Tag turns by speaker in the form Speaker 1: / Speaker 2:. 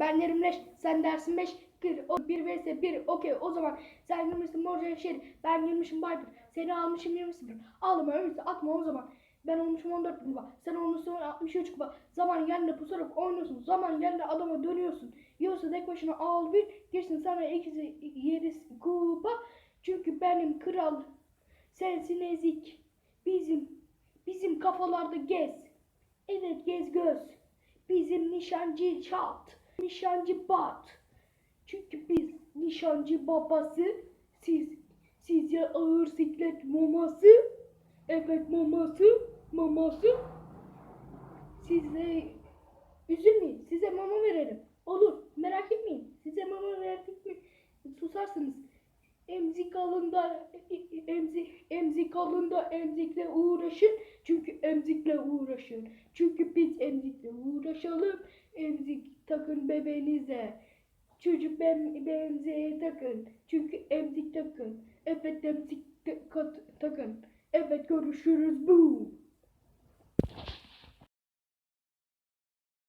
Speaker 1: Leş. Ben derim leş. Sen dersin beş. Kır. O bir vs bir. Okey o zaman sen girmişsin Morcan Şerif. Ben girmişim Viper. Seni almışım 20 0. Ağlama öyleyse atma o zaman. Ben olmuşum 14 kupa. Sen olmuşsun 63 kupa. Zaman geldi pusarak oynuyorsun. Zaman geldi adama dönüyorsun. Yoksa tek başına al bir. Girsin sana ikisi yedi kupa. Çünkü benim kral. Sensin ezik. Bizim bizim kafalarda gez. Evet gez göz. Bizim nişancı çat. Nişancı bat. Çünkü biz nişancı babası. Siz size ağır siklet maması. Evet maması. Maması. Size üzülmeyin. Size mama verelim. Olur. Merak etmeyin. Size mama verdik mi susarsınız. Emzik alında emzik, emzik alında emzikle uğraşın. Çünkü emzikle uğraşın. Çünkü biz emzikle uğraşalım. Emzik takın bebeğinize. Çocuk ben emziğe takın. Çünkü emzik takın. Evet emzik takın. Evet görüşürüz bu.